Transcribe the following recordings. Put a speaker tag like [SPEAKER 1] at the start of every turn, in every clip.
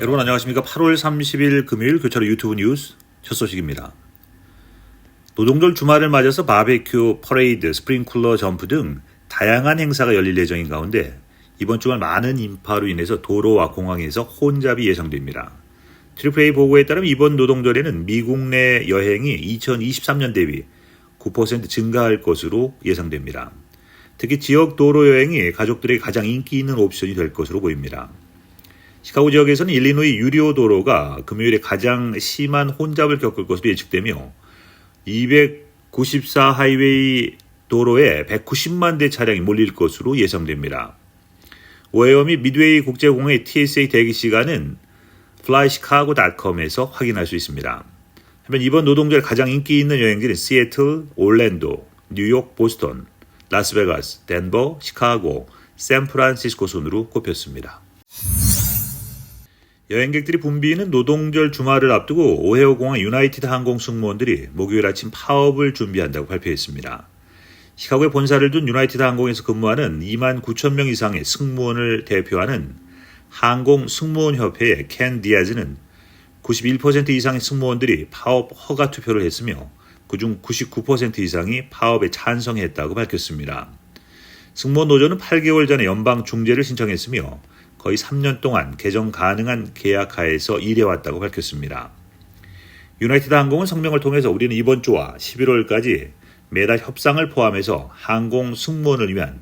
[SPEAKER 1] 여러분 안녕하십니까? 8월 30일 금요일 교차로 유튜브 뉴스 첫 소식입니다. 노동절 주말을 맞아서 바베큐, 퍼레이드, 스프링쿨러 점프 등 다양한 행사가 열릴 예정인 가운데 이번 주말 많은 인파로 인해서 도로와 공항에서 혼잡이 예상됩니다. 트리플 A 보고에 따르면 이번 노동절에는 미국 내 여행이 2023년 대비 9% 증가할 것으로 예상됩니다. 특히 지역 도로 여행이 가족들에게 가장 인기 있는 옵션이 될 것으로 보입니다. 시카고 지역에서는 일리노이 유료 도로가 금요일에 가장 심한 혼잡을 겪을 것으로 예측되며 294 하이웨이 도로에 190만 대 차량이 몰릴 것으로 예상됩니다. 오헤어 및 미드웨이 국제공항의 TSA 대기 시간은 flychicago.com에서 확인할 수 있습니다. 하면 이번 노동절 가장 인기 있는 여행지는 시애틀, 올랜도, 뉴욕, 보스턴, 라스베가스, 덴버, 시카고, 샌프란시스코 순으로 꼽혔습니다. 여행객들이 붐비는 노동절 주말을 앞두고 오헤오 공항 유나이티드 항공 승무원들이 목요일 아침 파업을 준비한다고 발표했습니다. 시카고에 본사를 둔 유나이티드 항공에서 근무하는 2만 9천 명 이상의 승무원을 대표하는 항공 승무원 협회의 켄 디아즈는 91% 이상의 승무원들이 파업 허가 투표를 했으며 그중 99% 이상이 파업에 찬성했다고 밝혔습니다. 승무원 노조는 8개월 전에 연방 중재를 신청했으며 거의 3년 동안 개정 가능한 계약하에서 일해왔다고 밝혔습니다. 유나이티드 항공은 성명을 통해서 우리는 이번 주와 11월까지 매달 협상을 포함해서 항공 승무원을 위한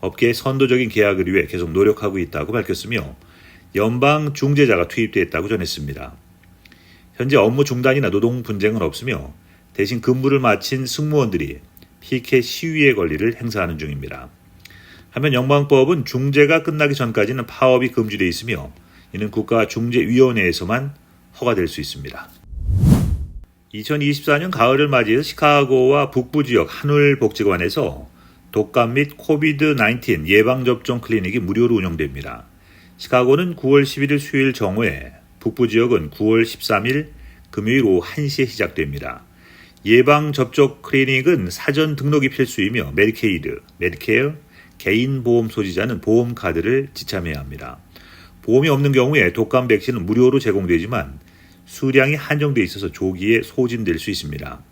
[SPEAKER 1] 업계의 선도적인 계약을 위해 계속 노력하고 있다고 밝혔으며 연방 중재자가 투입됐다고 전했습니다. 현재 업무 중단이나 노동 분쟁은 없으며 대신 근무를 마친 승무원들이 피켓 시위의 권리를 행사하는 중입니다. 한편 연방법은 중재가 끝나기 전까지는 파업이 금지되어 있으며 이는 국가중재위원회에서만 허가될 수 있습니다. 2024년 가을을 맞이해서 시카고와 북부 지역 한울복지관에서 독감 및 코비드-19 예방접종 클리닉이 무료로 운영됩니다. 시카고는 9월 11일 수요일 정오에 북부 지역은 9월 13일 금요일 오후 1시에 시작됩니다. 예방접종 클리닉은 사전 등록이 필수이며 메디케이드, 메디케어, 개인 보험 소지자는 보험 카드를 지참해야 합니다. 보험이 없는 경우에 독감 백신은 무료로 제공되지만 수량이 한정돼 있어서 조기에 소진될 수 있습니다.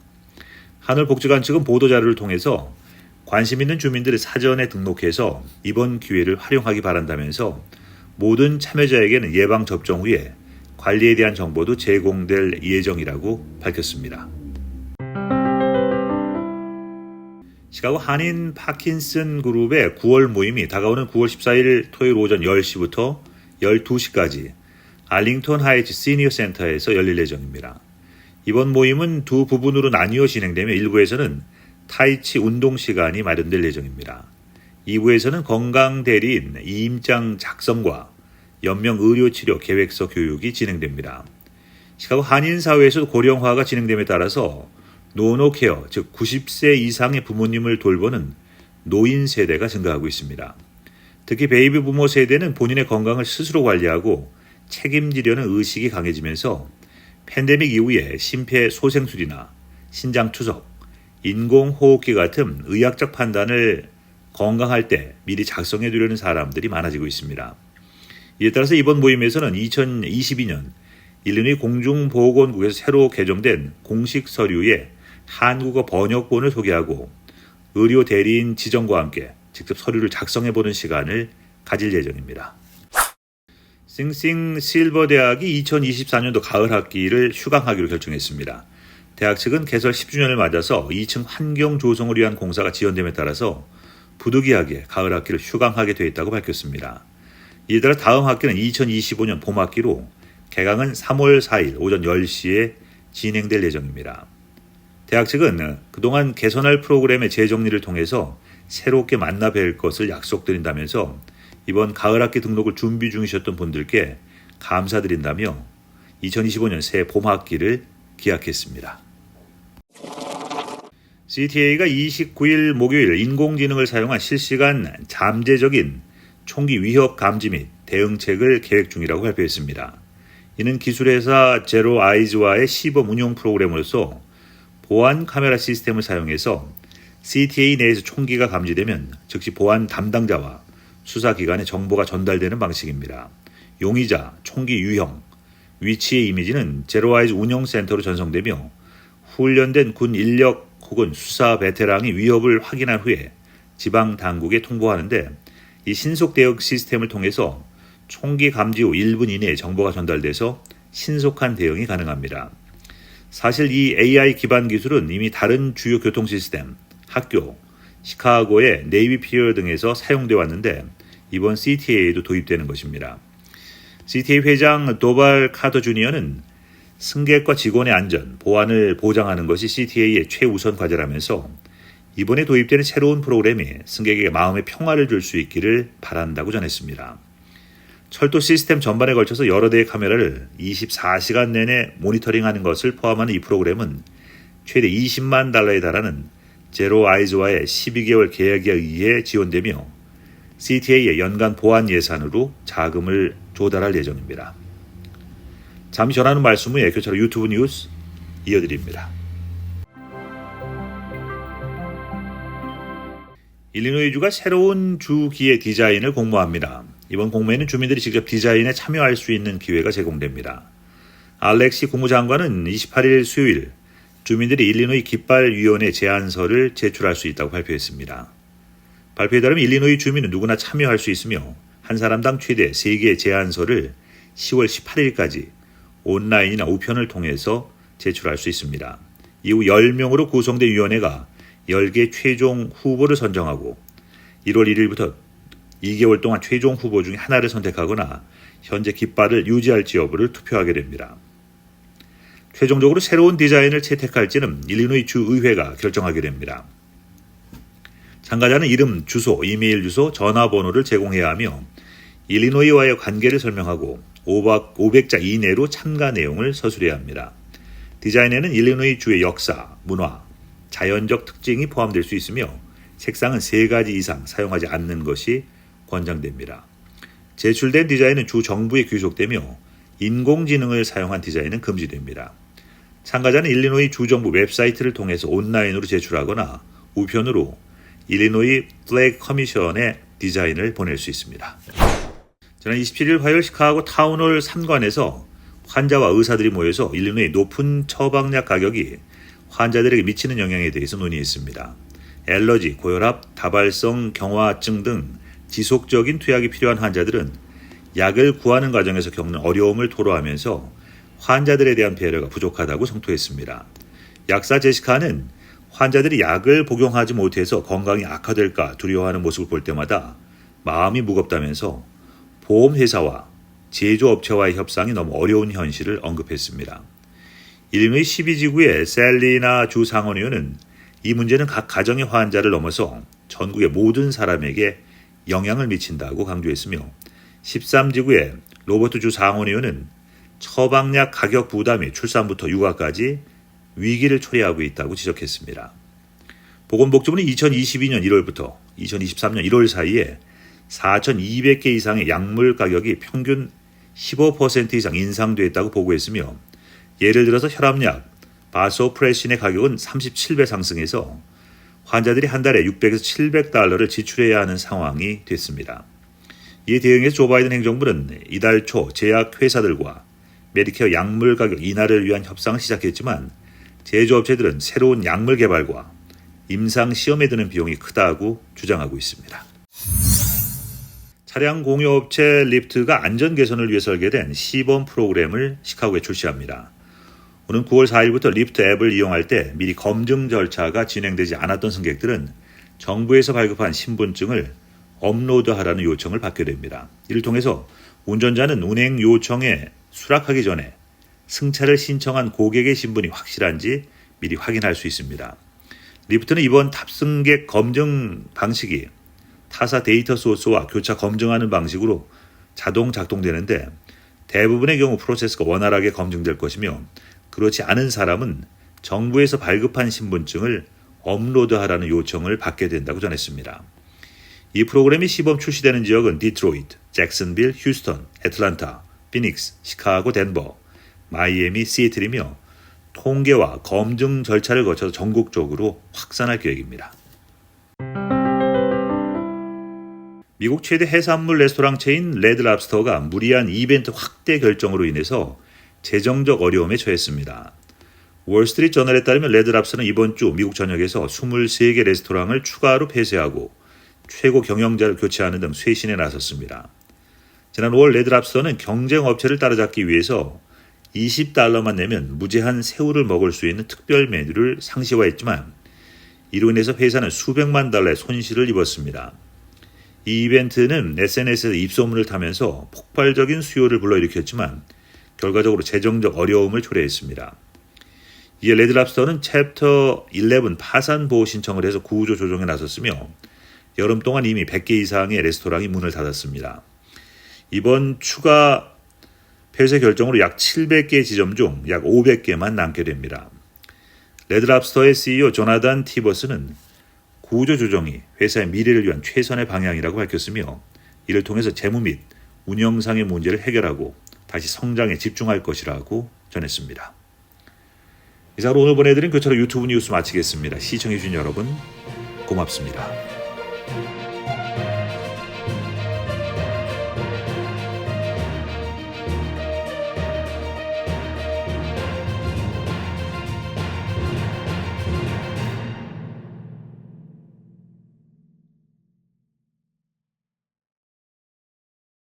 [SPEAKER 1] 하늘복지관 측은 보도자료를 통해서 관심 있는 주민들을 사전에 등록해서 이번 기회를 활용하기 바란다면서 모든 참여자에게는 예방 접종 후에 관리에 대한 정보도 제공될 예정이라고 밝혔습니다. 시카고 한인 파킨슨 그룹의 9월 모임이 다가오는 9월 14일 토요일 오전 10시부터 12시까지 알링턴 하이츠 시니어 센터에서 열릴 예정입니다. 이번 모임은 두 부분으로 나뉘어 진행되며 일부에서는 타이치 운동 시간이 마련될 예정입니다. 2부에서는 건강 대리인 이임장 작성과 연명 의료 치료 계획서 교육이 진행됩니다. 시카고 한인 사회에서 고령화가 진행됨에 따라서 노노케어, 즉 90세 이상의 부모님을 돌보는 노인 세대가 증가하고 있습니다. 특히 베이비 부모 세대는 본인의 건강을 스스로 관리하고 책임지려는 의식이 강해지면서 팬데믹 이후에 심폐소생술이나 신장투석, 인공호흡기 같은 의학적 판단을 건강할 때 미리 작성해 두려는 사람들이 많아지고 있습니다. 이에 따라서 이번 모임에서는 2022년 일리노이 공중보건국에서 새로 개정된 공식 서류에 한국어 번역본을 소개하고 의료 대리인 지정과 함께 직접 서류를 작성해 보는 시간을 가질 예정입니다. 싱싱 실버 대학이 2024년도 가을 학기를 휴강하기로 결정했습니다. 대학 측은 개설 10주년을 맞아서 2층 환경 조성을 위한 공사가 지연됨에 따라서 부득이하게 가을 학기를 휴강하게 되어 있다고 밝혔습니다. 이에 따라 다음 학기는 2025년 봄 학기로 개강은 3월 4일 오전 10시에 진행될 예정입니다. 대학 측은 그동안 개선할 프로그램의 재정리를 통해서 새롭게 만나 뵐 것을 약속드린다면서 이번 가을 학기 등록을 준비 중이셨던 분들께 감사드린다며 2025년 새 봄 학기를 기약했습니다. CTA가 29일 목요일 인공지능을 사용한 실시간 잠재적인 총기 위협 감지 및 대응책을 계획 중이라고 발표했습니다. 이는 기술회사 제로 아이즈와의 시범 운용 프로그램으로서 보안 카메라 시스템을 사용해서 CTA 내에서 총기가 감지되면 즉시 보안 담당자와 수사기관에 정보가 전달되는 방식입니다. 용의자, 총기 유형, 위치의 이미지는 제로와이즈 운영센터로 전송되며 훈련된 군 인력 혹은 수사 베테랑이 위협을 확인한 후에 지방 당국에 통보하는데 이 신속 대응 시스템을 통해서 총기 감지 후 1분 이내에 정보가 전달돼서 신속한 대응이 가능합니다. 사실 이 AI 기반 기술은 이미 다른 주요 교통 시스템, 학교, 시카고의 네이비 피어 등에서 사용돼 왔는데 이번 CTA에도 도입되는 것입니다. CTA 회장 도발 카터 주니어는 승객과 직원의 안전, 보안을 보장하는 것이 CTA의 최우선 과제라면서 이번에 도입되는 새로운 프로그램이 승객에게 마음의 평화를 줄 수 있기를 바란다고 전했습니다. 철도 시스템 전반에 걸쳐서 여러 대의 카메라를 24시간 내내 모니터링하는 것을 포함하는 이 프로그램은 최대 20만 달러에 달하는 제로 아이즈와의 12개월 계약에 의해 지원되며 CTA의 연간 보안 예산으로 자금을 조달할 예정입니다. 잠시 전하는 말씀 후에 교차로 유튜브 뉴스 이어드립니다. 일리노이주가 새로운 주기의 디자인을 공모합니다. 이번 공모에는 주민들이 직접 디자인에 참여할 수 있는 기회가 제공됩니다. 알렉시 국무장관은 28일 수요일 주민들이 일리노이 깃발위원회 제안서를 제출할 수 있다고 발표했습니다. 발표에 따르면 일리노이 주민은 누구나 참여할 수 있으며 한 사람당 최대 3개의 제안서를 10월 18일까지 온라인이나 우편을 통해서 제출할 수 있습니다. 이후 10명으로 구성된 위원회가 10개 최종 후보를 선정하고 1월 1일부터 2개월 동안 최종 후보 중에 하나를 선택하거나 현재 깃발을 유지할지 여부를 투표하게 됩니다. 최종적으로 새로운 디자인을 채택할지는 일리노이 주의회가 결정하게 됩니다. 참가자는 이름, 주소, 이메일 주소, 전화번호를 제공해야 하며 일리노이와의 관계를 설명하고 500자 이내로 참가 내용을 서술해야 합니다. 디자인에는 일리노이 주의 역사, 문화, 자연적 특징이 포함될 수 있으며 색상은 세 가지 이상 사용하지 않는 것이 권장됩니다. 제출된 디자인은 주 정부에 귀속되며 인공지능을 사용한 디자인은 금지됩니다. 참가자는 일리노이 주정부 웹사이트를 통해서 온라인으로 제출하거나 우편으로 일리노이 플래그 커미션에 디자인을 보낼 수 있습니다. 지난 27일 화요일 시카고 타운홀 3관에서 환자와 의사들이 모여서 일리노이 높은 처방약 가격이 환자들에게 미치는 영향에 대해서 논의했습니다. 엘러지, 고혈압, 다발성 경화증 등 지속적인 투약이 필요한 환자들은 약을 구하는 과정에서 겪는 어려움을 토로하면서 환자들에 대한 배려가 부족하다고 성토했습니다. 약사 제시카는 환자들이 약을 복용하지 못해서 건강이 악화될까 두려워하는 모습을 볼 때마다 마음이 무겁다면서 보험회사와 제조업체와의 협상이 너무 어려운 현실을 언급했습니다. 일리노이 12지구의 셀리나 주 상원의원은 이 문제는 각 가정의 환자를 넘어서 전국의 모든 사람에게 영향을 미친다고 강조했으며 13지구의 로버트 주 상원 의원은 처방약 가격 부담이 출산부터 육아까지 위기를 초래하고 있다고 지적했습니다. 보건복지부는 2022년 1월부터 2023년 1월 사이에 4,200개 이상의 약물 가격이 평균 15% 이상 인상됐다고 보고했으며 예를 들어서 혈압약 바소프레신의 가격은 37배 상승해서 환자들이 한 달에 600에서 700달러를 지출해야 하는 상황이 됐습니다. 이에 대응해서 조 바이든 행정부는 이달 초 제약 회사들과 메디케어 약물 가격 인하를 위한 협상을 시작했지만 제조업체들은 새로운 약물 개발과 임상 시험에 드는 비용이 크다고 주장하고 있습니다. 차량 공유업체 리프트가 안전 개선을 위해 설계된 시범 프로그램을 시카고에 출시합니다. 오는 9월 4일부터 리프트 앱을 이용할 때 미리 검증 절차가 진행되지 않았던 승객들은 정부에서 발급한 신분증을 업로드하라는 요청을 받게 됩니다. 이를 통해서 운전자는 운행 요청에 수락하기 전에 승차를 신청한 고객의 신분이 확실한지 미리 확인할 수 있습니다. 리프트는 이번 탑승객 검증 방식이 타사 데이터 소스와 교차 검증하는 방식으로 자동 작동되는데 대부분의 경우 프로세스가 원활하게 검증될 것이며 그렇지 않은 사람은 정부에서 발급한 신분증을 업로드하라는 요청을 받게 된다고 전했습니다. 이 프로그램이 시범 출시되는 지역은 디트로이트, 잭슨빌, 휴스턴, 애틀란타, 피닉스, 시카고, 덴버, 마이애미, 시애틀이며 통계와 검증 절차를 거쳐서 전국적으로 확산할 계획입니다. 미국 최대 해산물 레스토랑 체인 레드랍스터가 무리한 이벤트 확대 결정으로 인해서 재정적 어려움에 처했습니다. 월스트리트 저널에 따르면 레드랍스는 이번 주 미국 전역에서 23개 레스토랑을 추가로 폐쇄하고 최고 경영자를 교체하는 등 쇄신에 나섰습니다. 지난 5월 레드랍스터는 경쟁 업체를 따라잡기 위해서 20달러만 내면 무제한 새우를 먹을 수 있는 특별 메뉴를 상시화했지만 이로 인해서 회사는 수백만 달러의 손실을 입었습니다. 이 이벤트는 SNS에서 입소문을 타면서 폭발적인 수요를 불러일으켰지만 결과적으로 재정적 어려움을 초래했습니다. 이에 레드랍스터는 챕터 11 파산 보호 신청을 해서 구조 조정에 나섰으며 여름 동안 이미 100개 이상의 레스토랑이 문을 닫았습니다. 이번 추가 폐쇄 결정으로 약 700개 지점 중 약 500개만 남게 됩니다. 레드랍스터의 CEO 조나단 티버스는 구조 조정이 회사의 미래를 위한 최선의 방향이라고 밝혔으며 이를 통해서 재무 및 운영상의 문제를 해결하고 다시 성장에 집중할 것이라고 전했습니다. 이상으로 오늘 보내드린 교차로 유튜브 뉴스 마치겠습니다. 시청해주신 여러분 고맙습니다.